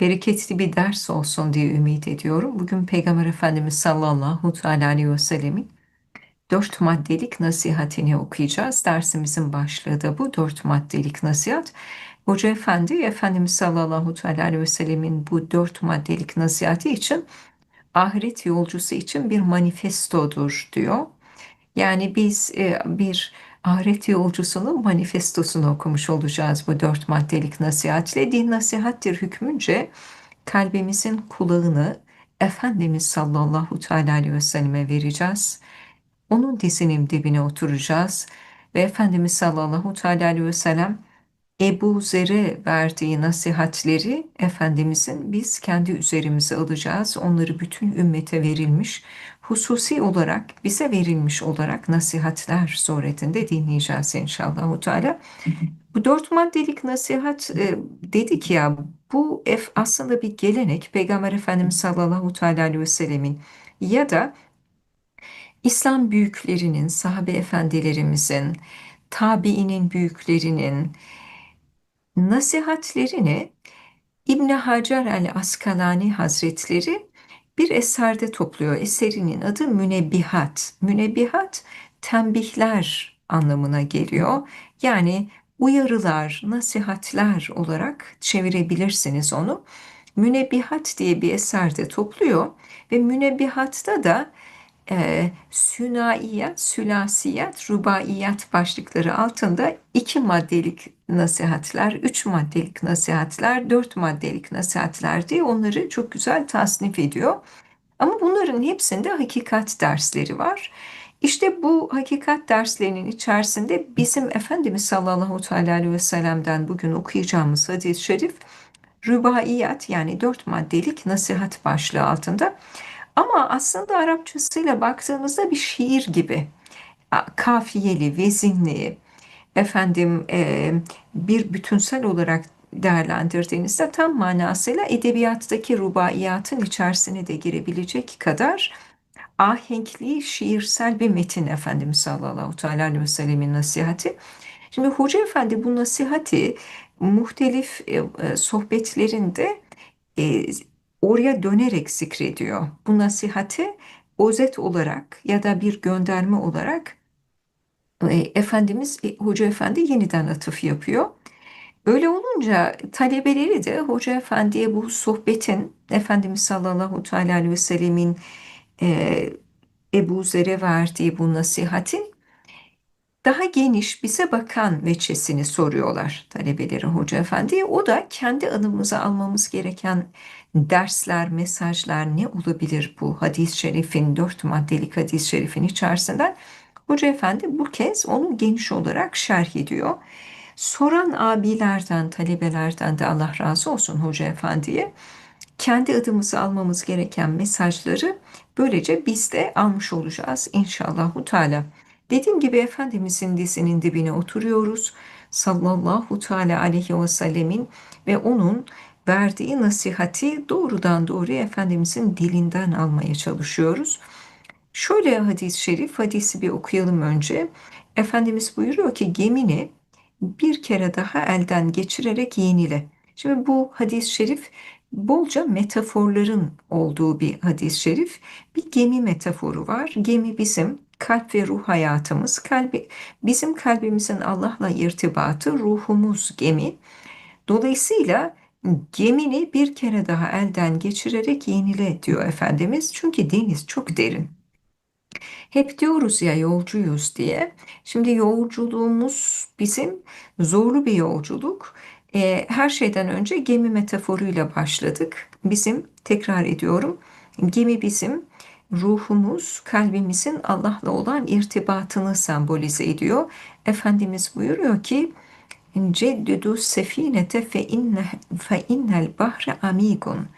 bereketli bir ders olsun diye ümit ediyorum. Bugün Peygamber Efendimiz sallallahu aleyhi ve sellemin dört maddelik nasihatini okuyacağız. Dersimizin başlığı da bu dört maddelik nasihat. Hoca Efendi, Efendimiz sallallahu aleyhi ve sellemin bu dört maddelik nasihati için ahiret yolcusu için bir manifestodur diyor. Yani biz e, bir ahiret yolcusunun manifestosunu okumuş olacağız bu dört maddelik nasihatle. Din nasihattir hükmünce kalbimizin kulağını Efendimiz sallallahu teala aleyhi ve selleme vereceğiz. Onun dizinin dibine oturacağız ve Efendimiz sallallahu teala aleyhi ve sellem Ebu Zer'e verdiği nasihatleri Efendimizin biz kendi üzerimize alacağız. Onları bütün ümmete verilmiş, hususi olarak bize verilmiş olarak nasihatler suretinde dinleyeceğiz inşallah. Teala. Bu dört maddelik nasihat e, dedik ya bu aslında bir gelenek Peygamber Efendimiz sallallahu teala aleyhi ve sellemin ya da İslam büyüklerinin, sahabe efendilerimizin, tabiinin büyüklerinin, Nasihatlerini İbn Hacer el-Askalani Hazretleri bir eserde topluyor. Eserinin adı Münebbihat. Münebbihat tembihler anlamına geliyor. Yani uyarılar, nasihatler olarak çevirebilirsiniz onu. Münebbihat diye bir eserde topluyor ve Münebbihat'ta da e, sünaiyat, sülasiyat, rubaiyat başlıkları altında iki maddelik nasihatler, üç maddelik nasihatler, dört maddelik nasihatler diye onları çok güzel tasnif ediyor. Ama bunların hepsinde hakikat dersleri var. İşte bu hakikat derslerinin içerisinde bizim Efendimiz sallallahu aleyhi ve sellem'den bugün okuyacağımız hadis-i şerif rübaiyat yani dört maddelik nasihat başlığı altında ama aslında Arapçasıyla baktığımızda bir şiir gibi. Kafiyeli, vezinli, efendim e, bir bütünsel olarak değerlendirdiğinizde tam manasıyla edebiyattaki rubaiyatın içerisine de girebilecek kadar ahenkli, şiirsel bir metin Efendimiz sallallahu teala aleyhi ve sellemin nasihati. Şimdi Hoca Efendi bu nasihati muhtelif e, e, sohbetlerinde e, oraya dönerek zikrediyor. Bu nasihati özet olarak ya da bir gönderme olarak Efendimiz e, Hoca Efendi yeniden atıf yapıyor. Öyle olunca talebeleri de Hoca Efendi'ye bu sohbetin Efendimiz sallallahu teala aleyhi ve sellemin e, Ebu Zer'e verdiği bu nasihatin daha geniş bize bakan veçesini soruyorlar talebeleri Hoca Efendi'ye. O da kendi adımıza almamız gereken dersler, mesajlar ne olabilir bu hadis-i şerifin, dört maddelik hadis-i şerifin içerisinden? Hoca Efendi bu kez onu geniş olarak şerh ediyor. Soran abilerden, talebelerden de Allah razı olsun Hoca Efendi'ye kendi adımıza almamız gereken mesajları böylece biz de almış olacağız inşallah. Teala. Dediğim gibi Efendimizin dizinin dibine oturuyoruz. Sallallahu teala aleyhi ve sellemin ve onun verdiği nasihati doğrudan doğruya Efendimizin dilinden almaya çalışıyoruz. Şöyle hadis-i şerif, hadisi bir okuyalım önce. Efendimiz buyuruyor ki gemini bir kere daha elden geçirerek yenile. Şimdi bu hadis-i şerif bolca metaforların olduğu bir hadis-i şerif. Bir gemi metaforu var. Gemi bizim kalp ve ruh hayatımız. Kalbi, bizim kalbimizin Allah'la irtibatı, ruhumuz gemi. Dolayısıyla gemini bir kere daha elden geçirerek yenile diyor Efendimiz. Çünkü deniz çok derin. Hep diyoruz ya yolcuyuz diye. Şimdi yolculuğumuz bizim zorlu bir yolculuk. E, her şeyden önce gemi metaforuyla başladık. Bizim tekrar ediyorum gemi bizim ruhumuz, kalbimizin Allah'la olan irtibatını sembolize ediyor. Efendimiz buyuruyor ki Ceddidu sefinete fe inne fe innel bahre amikun.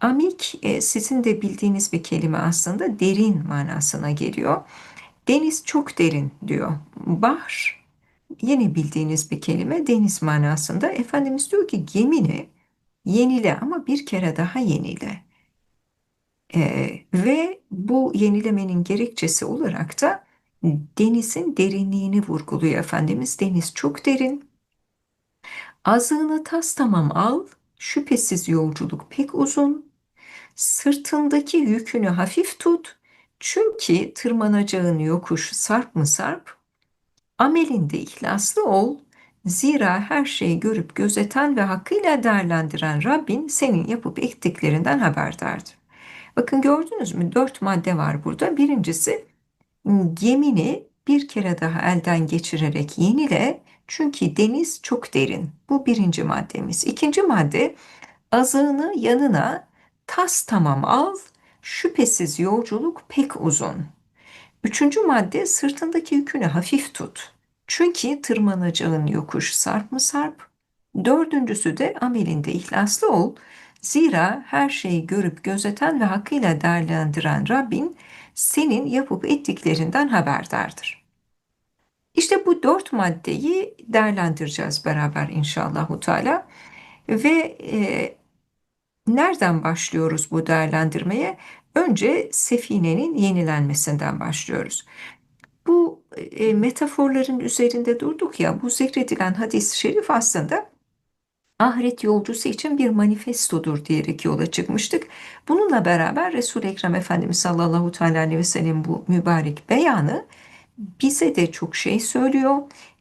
Amik e, sizin de bildiğiniz bir kelime aslında derin manasına geliyor. Deniz çok derin diyor. Bahr yeni bildiğiniz bir kelime deniz manasında. Efendimiz diyor ki gemini yenile ama bir kere daha yenile. Ee, ve bu yenilemenin gerekçesi olarak da denizin derinliğini vurguluyor Efendimiz. Deniz çok derin. Azığını tas tamam al, Şüphesiz yolculuk pek uzun. Sırtındaki yükünü hafif tut. Çünkü tırmanacağın yokuş sarp mı sarp. Amelinde ihlaslı ol. Zira her şeyi görüp gözeten ve hakkıyla değerlendiren Rabbin senin yapıp ettiklerinden haberdardır. Bakın gördünüz mü? Dört madde var burada. Birincisi gemini bir kere daha elden geçirerek yenile. Çünkü deniz çok derin. Bu birinci maddemiz. İkinci madde azığını yanına tas tamam al. Şüphesiz yolculuk pek uzun. Üçüncü madde sırtındaki yükünü hafif tut. Çünkü tırmanacağın yokuş sarp mı sarp. Dördüncüsü de amelinde ihlaslı ol. Zira her şeyi görüp gözeten ve hakkıyla değerlendiren Rabbin senin yapıp ettiklerinden haberdardır. İşte bu dört maddeyi değerlendireceğiz beraber inşallahu teala. Ve e, nereden başlıyoruz bu değerlendirmeye? Önce sefinenin yenilenmesinden başlıyoruz. Bu e, metaforların üzerinde durduk ya, bu zikredilen hadis-i şerif aslında ahiret yolcusu için bir manifestodur diyerek yola çıkmıştık. Bununla beraber Resul-i Ekrem Efendimiz sallallahu aleyhi ve sellem bu mübarek beyanı bize de çok şey söylüyor.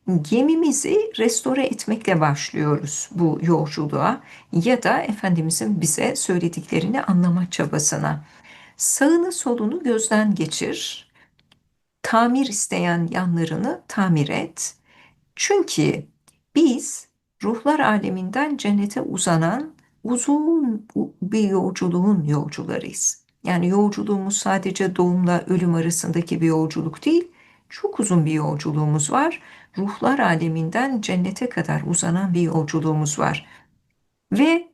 Gemimizi restore etmekle başlıyoruz bu yolculuğa ya da Efendimizin bize söylediklerini anlama çabasına. Sağını solunu gözden geçir. Tamir isteyen yanlarını tamir et. Çünkü biz ruhlar aleminden cennete uzanan uzun bir yolculuğun yolcularıyız. Yani yolculuğumuz sadece doğumla ölüm arasındaki bir yolculuk değil, çok uzun bir yolculuğumuz var. Ruhlar aleminden cennete kadar uzanan bir yolculuğumuz var. Ve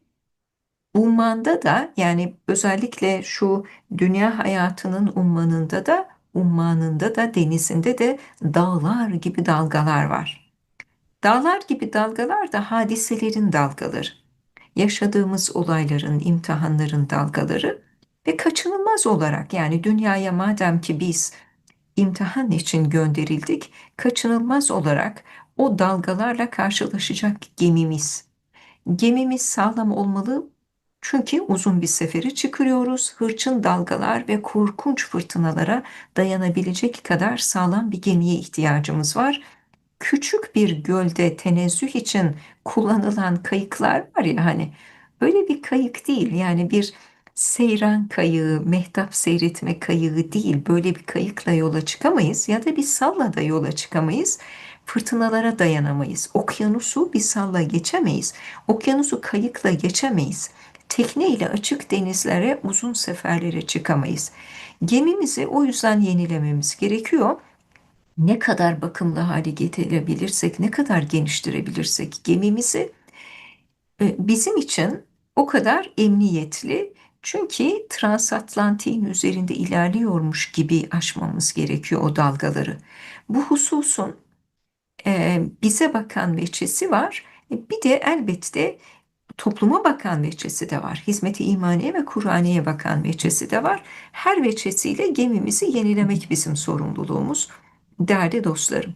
ummanda da yani özellikle şu dünya hayatının ummanında da ummanında da denizinde de dağlar gibi dalgalar var. Dağlar gibi dalgalar da hadiselerin dalgaları. Yaşadığımız olayların, imtihanların dalgaları ve kaçınılmaz olarak yani dünyaya madem ki biz imtihan için gönderildik, kaçınılmaz olarak o dalgalarla karşılaşacak gemimiz. Gemimiz sağlam olmalı çünkü uzun bir sefere çıkıyoruz. Hırçın dalgalar ve korkunç fırtınalara dayanabilecek kadar sağlam bir gemiye ihtiyacımız var. Küçük bir gölde tenezzüh için kullanılan kayıklar var ya hani öyle bir kayık değil yani bir seyran kayığı, mehtap seyretme kayığı değil. Böyle bir kayıkla yola çıkamayız ya da bir salla da yola çıkamayız. Fırtınalara dayanamayız. Okyanusu bir salla geçemeyiz. Okyanusu kayıkla geçemeyiz. Tekne ile açık denizlere uzun seferlere çıkamayız. Gemimizi o yüzden yenilememiz gerekiyor. Ne kadar bakımlı hale getirebilirsek, ne kadar geniştirebilirsek gemimizi e, bizim için o kadar emniyetli. Çünkü transatlantiğin üzerinde ilerliyormuş gibi aşmamız gerekiyor o dalgaları. Bu hususun e, bize bakan veçesi var. E, bir de elbette topluma bakan veçesi de var. Hizmeti imaniye ve Kur'aniye bakan veçesi de var. Her veçesiyle gemimizi yenilemek bizim sorumluluğumuz. Değerli dostlarım.